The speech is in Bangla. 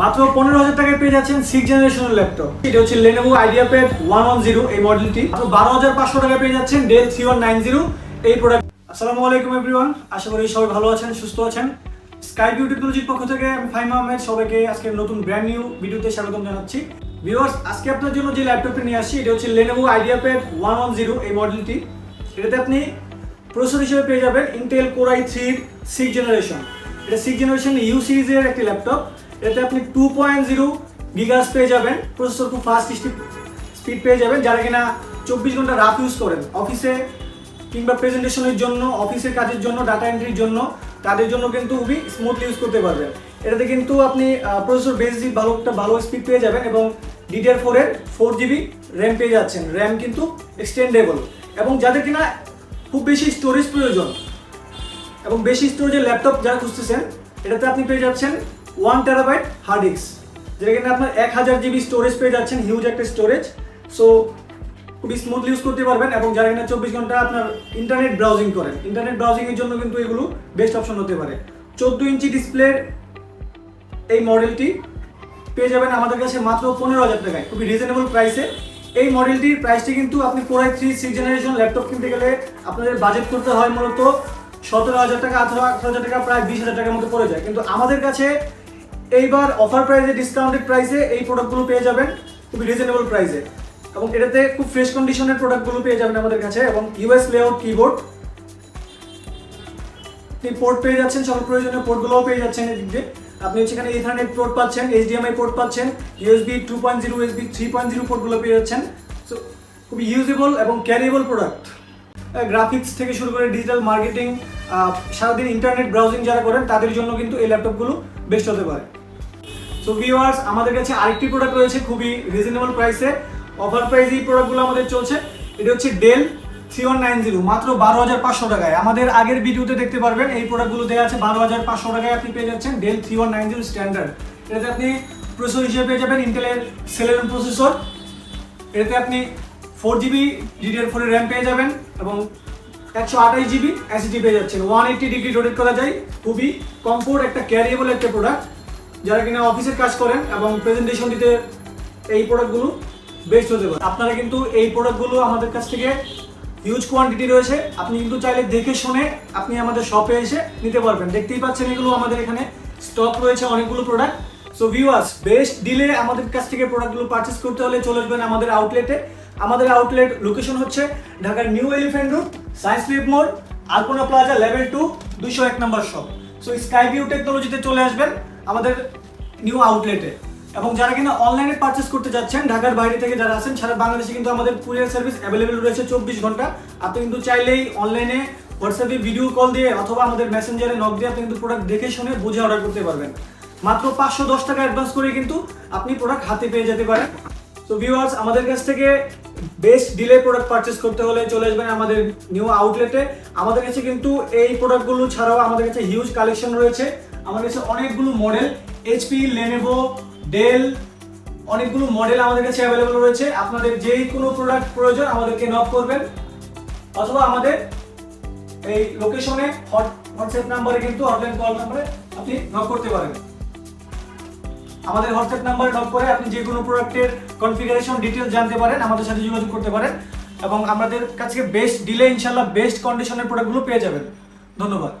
মাত্র পনেরো হাজার টাকায় পেয়ে যাচ্ছেন সিক্স জেনারেশনের ল্যাপটপ এটা হচ্ছে Lenovo IdeaPad one one zero এই মডেলটি বারো হাজার পাঁচশো টাকায় পেয়ে যাচ্ছেন Dell three one nine zero এই প্রোডাক্ট আসসালামু আলাইকুম এভরিওয়ান আশা করি সবাই ভালো আছেন, সুস্থ আছেন। স্কাই বিউ টেকনোলজির পক্ষ থেকে আমি ফাইম আহমেদ সবাইকে আজকে নতুন ব্র্যান্ড নিউ ভিডিওতে স্বাগতম জানাচ্ছি। ভিউয়ার্স আজকে আপনার জন্য যে ল্যাপটপটি নিয়ে আসছি, এটা হচ্ছে Lenovo IdeaPad one one zero এই মডেলটি এটাতে আপনি প্রসেসর হিসেবে পেয়ে যাবেন ইন্টেল কোরাই থ্রির সিক্স জেনারেশন এটা সিক্স জেনারেশন ইউ সিরিজের একটি ল্যাপটপ এটাতে আপনি টু পয়েন্ট জিরো গিগাস পেয়ে যাবেন। প্রসেসর খুব ফাস্ট স্পিড পেয়ে যাবেন। যারা কিনা চব্বিশ ঘণ্টা রাফ ইউজ করেন অফিসে কিংবা প্রেজেন্টেশনের জন্য অফিসের কাজের জন্য ডাটা এন্ট্রির জন্য, তাদের জন্য কিন্তু খুবই স্মুথলি ইউজ করতে পারবেন। এটাতে কিন্তু আপনি প্রসেসর বেসিক ভালো একটা ভালো স্পিড পেয়ে যাবেন এবং ডিডিআর ফোরের ফোর জিবি র্যাম পেয়ে যাচ্ছেন। র্যাম কিন্তু এক্সটেন্ডেবল এবং যাদের কিনা খুব বেশি স্টোরেজ প্রয়োজন এবং বেশি স্টোরেজের ল্যাপটপ যারা খুঁজতেছেন, এটাতে আপনি পেয়ে যাচ্ছেন ওয়ান টেরাবাইট হার্ড ডিস্ক যেটা কিনা আপনার এক হাজার জিবি স্টোরেজ পেয়ে যাচ্ছেন হিউজ একটা স্টোরেজ সো খুবই স্মুথলি ইউজ করতে পারবেন এবং যারা কিনা চব্বিশ ঘণ্টা আপনার ইন্টারনেট ব্রাউজিং করেন ইন্টারনেট ব্রাউজিংয়ের জন্য কিন্তু এগুলো বেস্ট অপশন হতে পারে। চোদ্দ ইঞ্চি ডিসপ্লের এই মডেলটি পেয়ে যাবেন আমাদের কাছে মাত্র পনেরো হাজার টাকায়, খুবই রিজনেবল প্রাইসে এই মডেলটির প্রাইসটি কিন্তু আপনি for I three six generation laptop কিনতে গেলে আপনাদের বাজেট করতে হয় মূলত সতেরো হাজার টাকা, আঠারো আঠারো হাজার টাকা, প্রায় বিশ হাজার টাকার মতো পড়ে যায়। কিন্তু আমাদের কাছে এইবার অফার প্রাইসে ডিসকাউন্টেড প্রাইসে এই প্রোডাক্টগুলো পেয়ে যাবেন খুবই রিজনেবল প্রাইসে এবং এটাতে খুব ফ্রেশ কন্ডিশনের প্রোডাক্টগুলো পেয়ে যাবেন আমাদের কাছে এবং ইউএস লেআউট কিবোর্ড আপনি পোর্ট পেয়ে যাচ্ছেন সকল প্রয়োজনীয় পোর্টগুলোও পেয়ে যাচ্ছেন এদিক। আপনি সেখানে ইথারনেট পোর্ট পাচ্ছেন এইচডিএমআই পোর্ট পাচ্ছেন USB two point zero USB three point zero পোর্টগুলো পেয়ে যাচ্ছেন। সো খুবই ইউজেবল এবং ক্যারিয়েবল প্রোডাক্ট গ্রাফিক্স থেকে শুরু করে ডিজিটাল মার্কেটিং সারাদিন ইন্টারনেট ব্রাউজিং যারা করেন, তাদের জন্য কিন্তু এই ল্যাপটপগুলো বেস্ট হতে পারে। সো ভিউয়ার্স আমাদের কাছে আরেকটি প্রোডাক্ট রয়েছে খুবই রিজনেবল প্রাইসে অফার প্রাইস এই প্রোডাক্টগুলো আমাদের চলছে। এটা হচ্ছে Dell three one nine zero মাত্র বারো হাজার পাঁচশো টাকায়। আমাদের আগের ভিডিওতে দেখতে পারবেন, এই প্রোডাক্টগুলো দেওয়া আছে বারো হাজার পাঁচশো টাকায় আপনি পেয়ে যাচ্ছেন Dell three one nine zero standard এটাতে আপনি প্রসেসর হিসেবে পেয়ে যাবেন ইন্টেলের সেলেরন প্রসেসর এটাতে আপনি ফোর জিবি ডিডিআর ফোরের র্যাম পেয়ে যাবেন এবং একশো আঠাশ জিবি এসিডি পেয়ে যাচ্ছেন। ওয়ান এইটি ডিগ্রি রোটেট করা যায়। খুবই কমফোর্ট একটা ক্যারিয়েবল একটা প্রোডাক্ট যারা কিনা অফিসের কাজ করেন এবং প্রেজেন্টেশন দিতে এই প্রোডাক্টগুলো বেস্ট হতে পারে। আপনারা কিন্তু এই প্রোডাক্টগুলো আমাদের কাছ থেকে হিউজ কোয়ান্টিটি রয়েছে। আপনি কিন্তু চাইলে দেখে শুনে আপনি আমাদের শপে এসে নিতে পারবেন। দেখতেই পাচ্ছেন এগুলো আমাদের এখানে স্টক রয়েছে অনেকগুলো প্রোডাক্ট সো ভিউয়ার্স বেস্ট ডিলে আমাদের কাছ থেকে প্রোডাক্টগুলো পারচেস করতে হলে চলে আসবেন আমাদের আউটলেটে আমাদের আউটলেট লোকেশন হচ্ছে ঢাকার new elephant road science lab মোড় আলপনা প্লাজা লেভেল টু দুইশো এক নম্বর শপ সো স্কাই ভিউ টেকনোলজিতে চলে আসবেন। আমাদের নিউ আউটলেটে এবং যারা কিনা অনলাইনে পারচেস করতে যাচ্ছেন, ঢাকার বাইরে থেকে যারা আছেন, সারা বাংলাদেশে কিন্তু আমাদের কুরিয়ার সার্ভিস অ্যাভেলেবেল রয়েছে চব্বিশ ঘণ্টা। আপনি কিন্তু চাইলেই অনলাইনে হোয়াটসঅ্যাপে ভিডিও কল দিয়ে অথবা আমাদের মেসেঞ্জারে নক দিয়ে আপনি কিন্তু প্রোডাক্ট দেখে শুনে বুঝে অর্ডার করতে পারবেন। মাত্র পাঁচশো দশ টাকা অ্যাডভান্স করে কিন্তু আপনি প্রোডাক্ট হাতে পেয়ে যেতে পারেন। তো ভিউয়ার্স আমাদের কাছ থেকে বেস্ট ডিলে প্রোডাক্ট পারচেস করতে হলে চলে আসবেন আমাদের নিউ আউটলেটে আমাদের কাছে কিন্তু এই প্রোডাক্টগুলো ছাড়াও আমাদের কাছে হিউজ কালেকশন রয়েছে। আমাদের কাছে অনেকগুলো মডেল এইচপি লেনেভো ডেল অনেকগুলো মডেল আমাদের কাছে অ্যাভেলেবল রয়েছে। আপনাদের যেই কোনো প্রোডাক্ট প্রয়োজন আমাদেরকে নক করবেন, অথবা আমাদের এই লোকেশনে হোয়াটসঅ্যাপ নাম্বারে কিন্তু অনলাইন কল নাম্বারে আপনি নক করতে পারেন। আমাদের হোয়াটসঅ্যাপ নাম্বারে নক করে আপনি যে কোনো প্রোডাক্টের কনফিগারেশন ডিটেলস জানতে পারেন, আমাদের সাথে যোগাযোগ করতে পারেন, এবং আমাদের কাছে বেস্ট ডিলে ইনশাল্লাহ বেস্ট কন্ডিশনের প্রোডাক্টগুলো পেয়ে যাবেন। ধন্যবাদ।